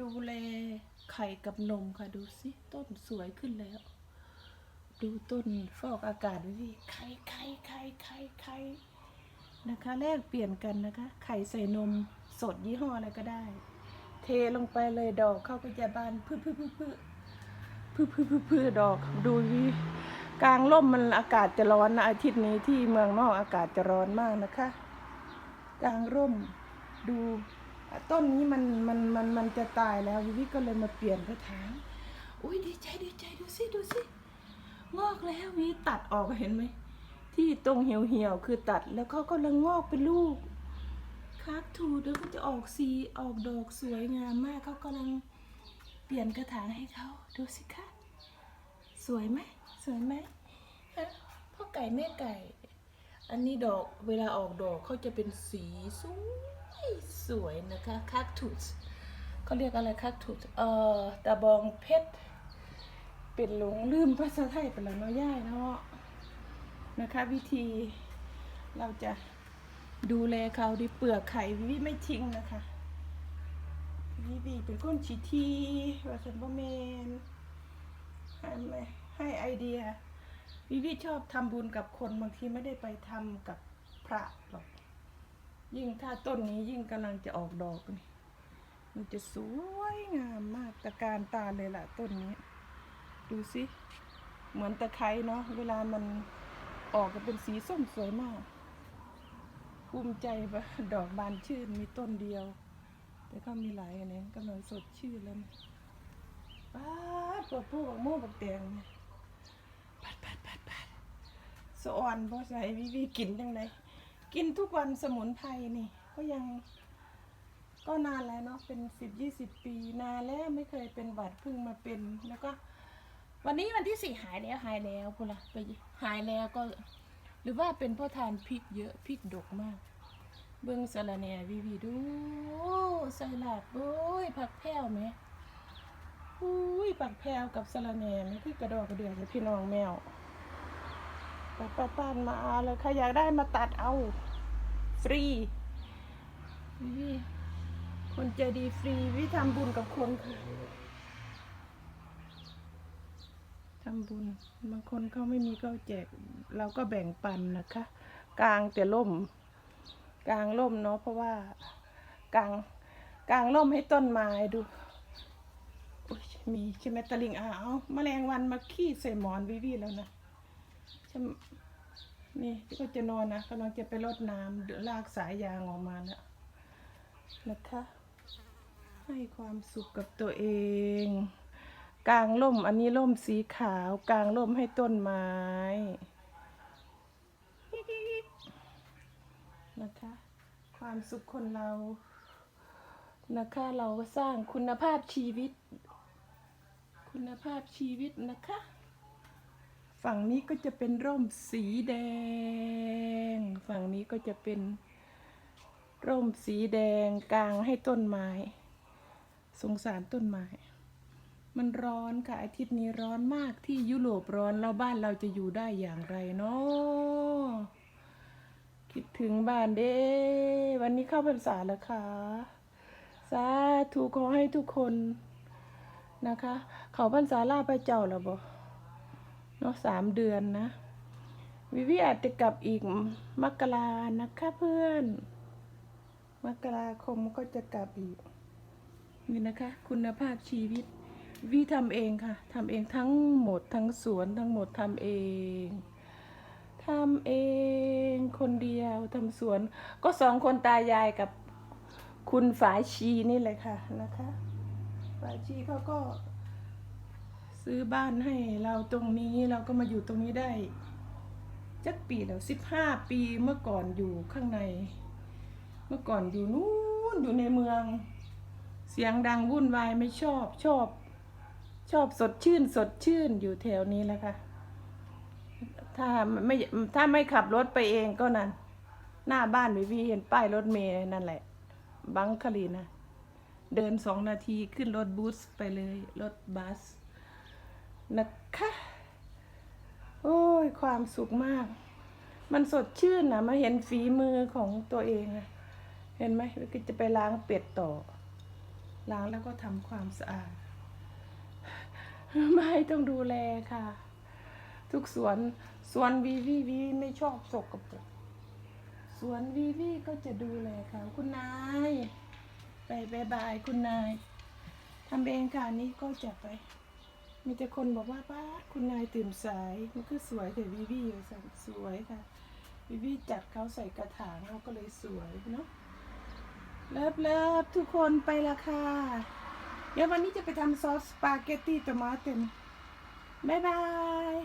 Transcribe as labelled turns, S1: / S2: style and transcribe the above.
S1: ดูแลไข่กับนมค่ะดูสิต้นสวยขึ้นแล้ว ดูต้นฟอกอากาศดูสิไข่ไข่ไข่ไข่ไข่นะคะแลกเปลี่ยนกันนะคะ ไข่ใส่นมสดยี่ห้ออะไรก็ได้ เทลงไปเลยดอกเข้าไปจะบานพื้พื้พื้พื้พื้พื้พื้พื้ดอกดูวิกลางร่มมันอากาศจะร้อนนะอาทิตย์นี้ที่เมืองนอกอากาศจะร้อนมากนะคะ กลางร่มดู ต้นนี้มันมันมันมันจะตายแล้ววิวิก็เลยมาเปลี่ยนกระถาง อุ้ยดีใจดีใจดูสิดูสิงอกแล้ววิตัดออกเห็นไหมที่ตรงเหี่ยวเหี่ยวๆคือตัดแล้วเขาก็ลังงอกเป็นลูกครับถูเดี๋ยวก็จะออกสีออกดอกสวยงามมากเขากำลังเปลี่ยนกระถางให้เขาดูสิคะสวยไหมสวยไหมพ่อไก่แม่ไก่ อันนี้ดอกเวลาออกดอกเขาจะเป็นสีสวยสวยนะคะคัคตุสเขาเรียกอะไรคัคตุสเอ่อตะบองเพชรเป็นหลงลืมภาษาไทยไปแล้วเนาะย่ายเนาะนะคะ วิธีเราจะดูแลเขาดีเปลือกไข่วิวิไม่ทิ้งนะคะวิวิเป็นคนชีทีว่าสันบเมนให้ให้ไอเดีย วิวิชอบทำบุญกับคนบางทีไม่ได้ไปทำกับพระหรอก ยิ่งถ้าต้นนี้ยิ่งกำลังจะออกดอกนี่มันจะสวยงามมากตะการตาเลยล่ะต้นนี้ ดูสิเหมือนตะไคร้เนาะเวลามันออกก็เป็นสีส้มสวยมากภูมิใจปะดอกบานชื่นมีต้นเดียว แต่ก็มีหลายอันนี้กำลังสดชื่นแล้วป้าดปวดผู้บักโม่บักแตงเนี่ยปัดปัดปัดปัด สะอ่อนพราะใส่วิวีกินจังไดกินทุกวันสมุนไพรนี่ ก็ยัง ก็นานแล้วเนาะเป็นสิบยี่สิบปีนานแล้วไม่เคยเป็นหวัดเพิ่งมาเป็นแล้วก็ วันนี้วันที่สี่หายแล้วหายแล้วพูละไปหายแล้วก็ หรือว่าเป็นพราะทานพริกเยอะพริกดกมาก เบิ้งสะระแหน่วิวีดูใส่หลาบโอ้ยผักแพ้วไหมอุ้ยปักแพรวกับสะระแหน่ไม่คือกระดอกกระเดือกเลยพี่น้องแมว ปัดปัดปานมาเอาเลยใครอยากได้มาตัดเอา ฟรีวิคนใจดีฟรีวิทำบุญกับคนค่ะทำบุญบางคนเขาไม่มีก็แจก เราก็แบ่งปันนะคะ กลางแต่ล่ม กลางล่มเนาะเพราะว่ากลางกลางล่มให้ต้นไม้ดูมีใช่ไหมตะลิงอ้าวแมลงวันมาขี้ใส่หมอนวิวีแล้วนะ ใช่ไหมนี่ก็จะนอนนะกำลังจะไปรดน้ำลากสายยางออกมาแล้วนะคะ ให้ความสุขกับตัวเอง กลางร่มอันนี้ร่มสีขาวกลางร่มให้ต้นไม้ นะคะ ความสุขคนเรา นะคะเราสร้างคุณภาพชีวิต คุณภาพชีวิตนะคะ ฝั่งนี้ก็จะเป็นร่มสีแดง ฝั่งนี้ก็จะเป็นร่มสีแดงกลางให้ต้นไม้ สงสารต้นไม้ มันร้อนค่ะอาทิตย์นี้ร้อนมากที่ยุโรปร้อนแล้วบ้านเราจะอยู่ได้อย่างไรเนาะคิดถึงบ้านเด้วันนี้เข้าพรรษาแล้วค่ะสาธุขอให้ทุกคนนะคะ เขาพรรษาลาพระเจ้าแล้วบ่ เนาะสามเดือนนะ วิวิอาจจะกลับอีกมกรานะคะเพื่อน มกราคมก็จะกลับอีก นี่นะคะ คุณภาพชีวิต วิทำเองค่ะทำเองทั้งหมดทั้งสวนทั้งหมดทำเองทำเองคนเดียวทำสวน ก็สองคนตายายกับคุณฝาชีนี่เลยค่ะนะคะ ฝาชีเขาก็ ซื้อบ้านให้เราตรงนี้เราก็มาอยู่ตรงนี้ได้จักปีแล้วสิบห้าปีเมื่อก่อนอยู่ข้างใน เมื่อก่อนอยู่นู้นอยู่ในเมือง เสียงดังวุ่นวายไม่ชอบชอบ ชอบสดชื่นสดชื่นอยู่แถวนี้แล้วค่ะ ถ้าไม่ถ้าไม่ขับรถไปเองก็นั่น หน้าบ้านวิวีเห็นป้ายรถเมล์นั่นแหละ บังคลีนะ เดินสองนาทีขึ้นรถบูสไปเลย รถบัส นะคะ โอ้ย ความสุขมาก มันสดชื่นนะมาเห็นฝีมือของตัวเองอะเห็นไหมก็จะไปล้างเป็ดต่อ ล้างแล้วก็ทำความสะอาด ไม่ต้องดูแลค่ะ ทุกสวนสวนวีวีวีไม่ชอบสกปรกสวนวีวีก็จะดูแลค่ะคุณนาย ไปบายบายคุณนายทำเองค่ะนี่ก็จะไป มีแต่คนบอกว่าป้าคุณนายตื่นสายมันก็สวยแต่วีวีอยู่สันสวยค่ะวิวีจัดเขาใส่กระถางเขาก็เลยสวยเนาะเลิฟเลิฟทุกคนไปละค่ะเดี๋ยววันนี้จะไปทำซอสสปาเกตตี้ตมาเต็มบ๊ายบาย